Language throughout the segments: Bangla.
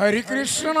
Hare Krishna.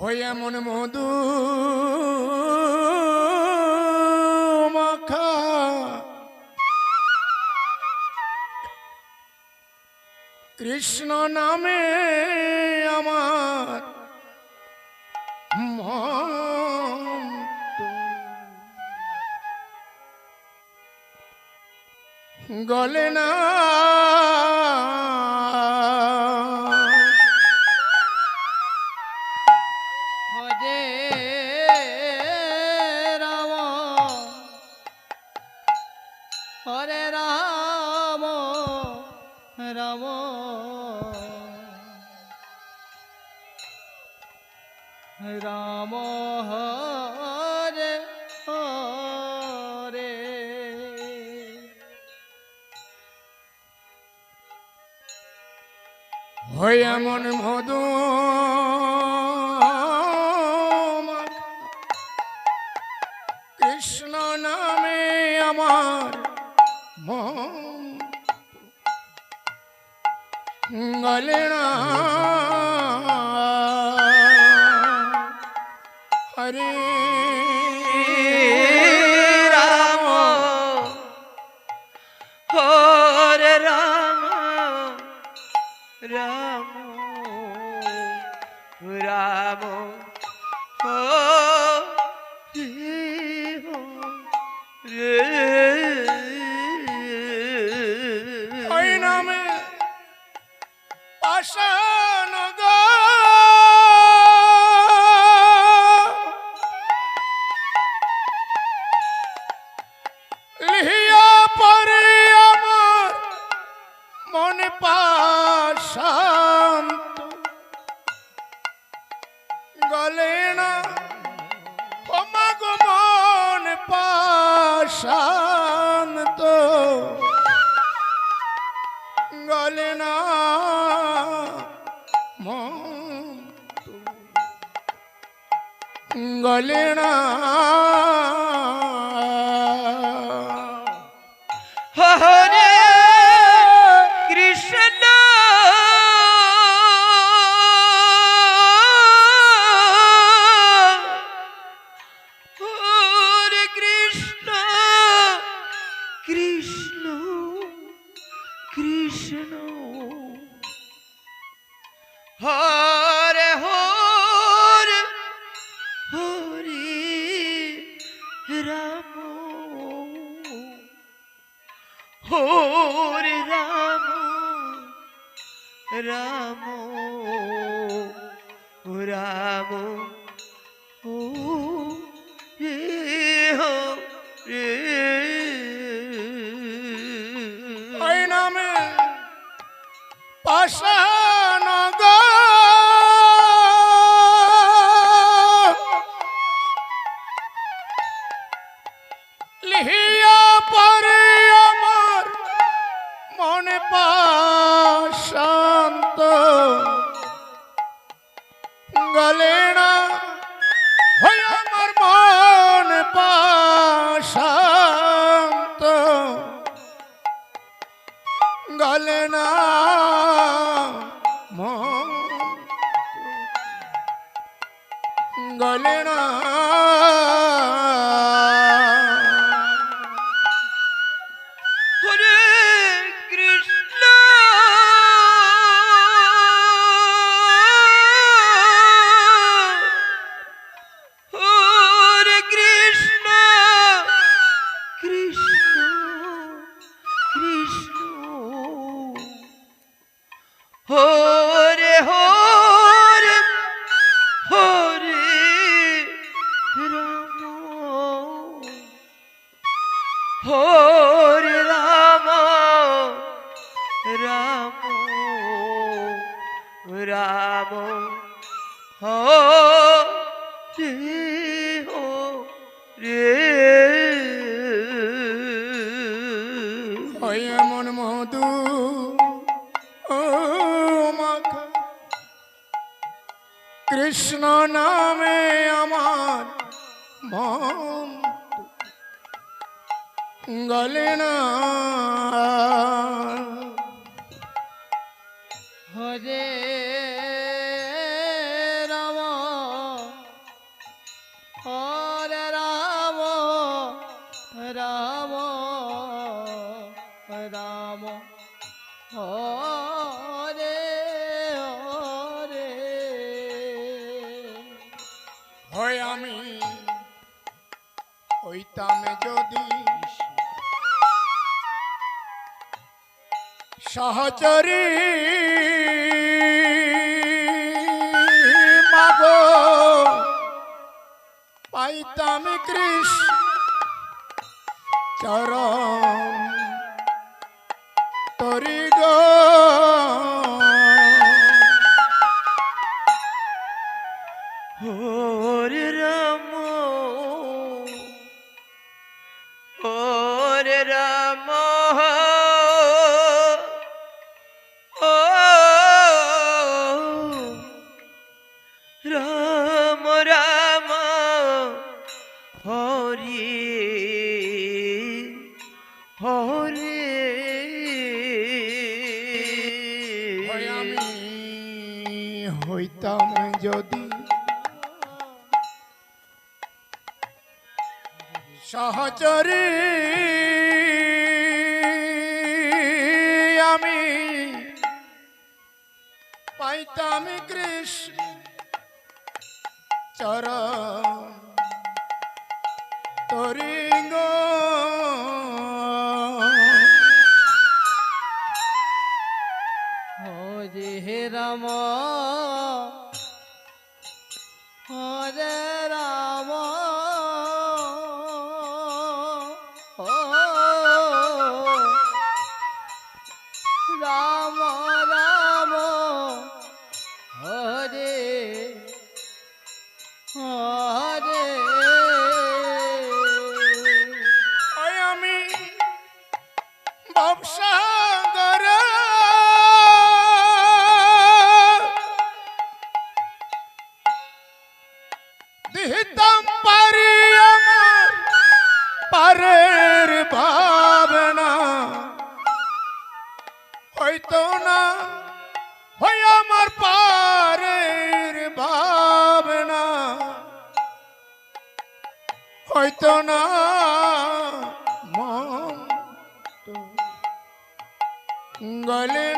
হইয়া মন মাখা। কৃষ্ণ নামে গলে না হয় এমন মধু। কৃষ্ণ নামে আমার মঙ্গলে হরে রাম ও শান্ত। গলে না গলে না ਗਲਣਾ ਮੋ ਗਲਣਾ Oh. কৃষ্ণ নামে আমার মন গলে না। হরে হয় আমি। হইতামে যদি সহচরী। মাগো পাইতাম কৃষ্ণ চরম তরী Vedamo. পাইতাম কৃষ্ণ চরণ হইতো না। মন গলে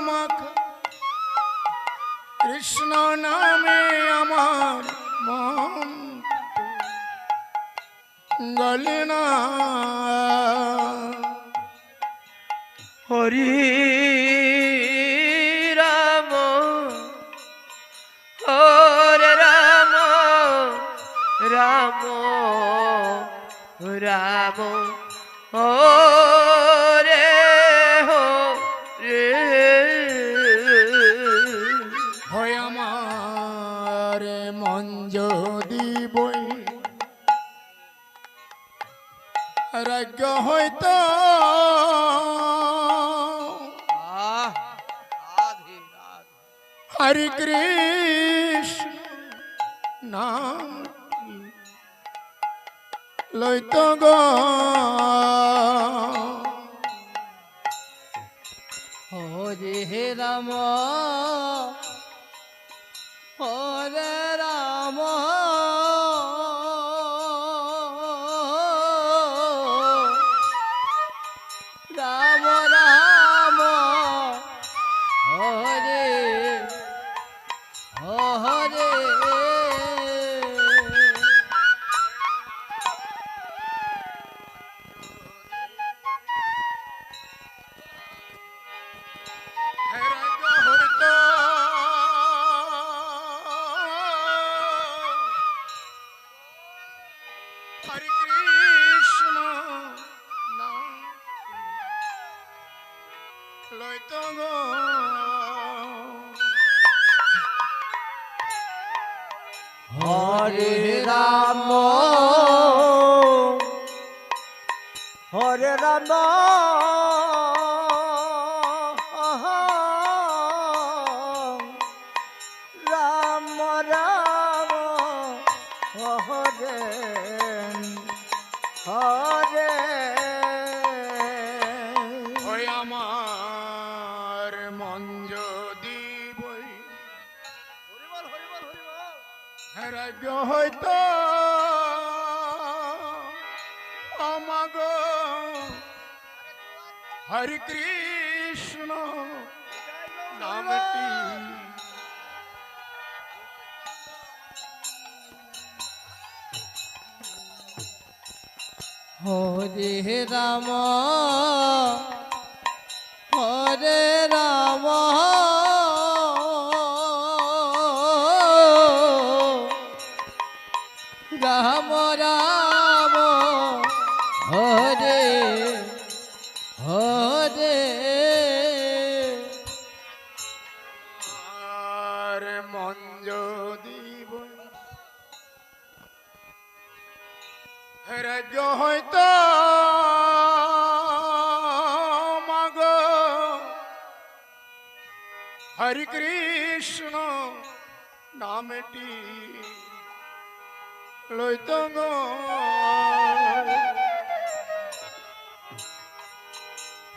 মাখা। কৃষ্ণ নামে আমার মন। গলে না। হরি রাম হরে রাম রাম রাম। ভাগ্য হয়তো হরে কৃষ্ণ লইত গো। হরে রাম। হরে কৃষ্ণ নাম। লইত গো হরে। ওই আমার মন যদি বই রাজ্য হয়তো আমাগ হরি কৃষ্ণ হরে রাম হরে রাম। হরে কৃষ্ণ নামটি লইত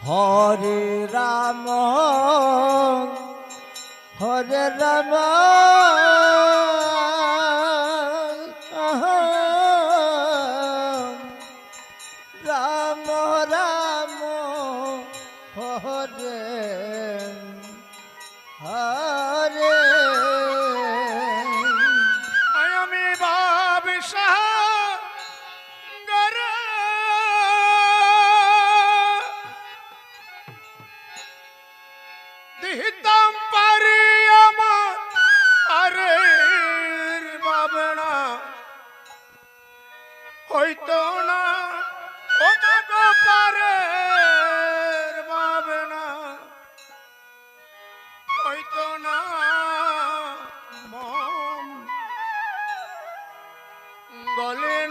হরে রাম হরে রাম গলে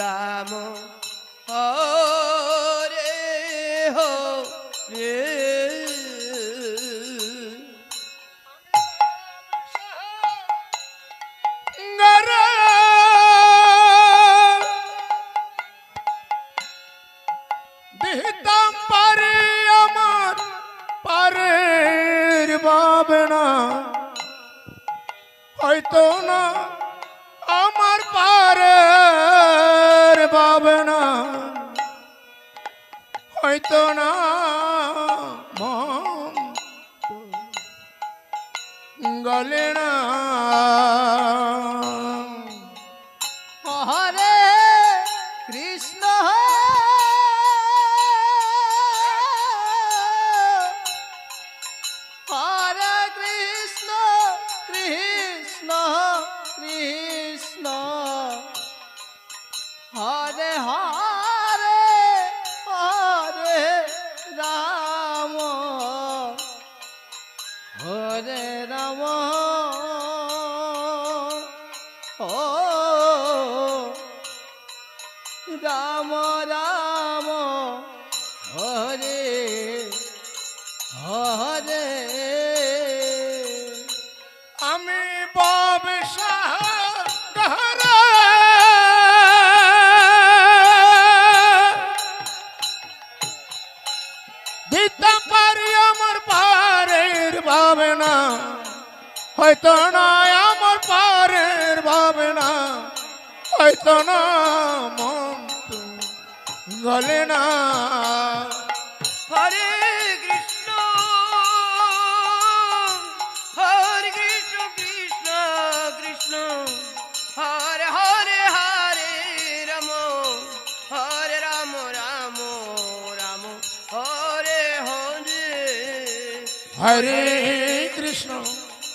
রাম হরে হরে। গরে দিতাম পারে আমার পারের বাবনা হয়তো না আমার পারের না। হয়তো না গলে না। হয়তো না আমার পারের ভাবনা হয়তো না মন তো গলে না। হরে কৃষ্ণ হরে কৃষ্ণ কৃষ্ণ কৃষ্ণ। হরে হরে হরে রাম হরে রাম রাম রাম। হরে হরে। হরে কৃষ্ণ।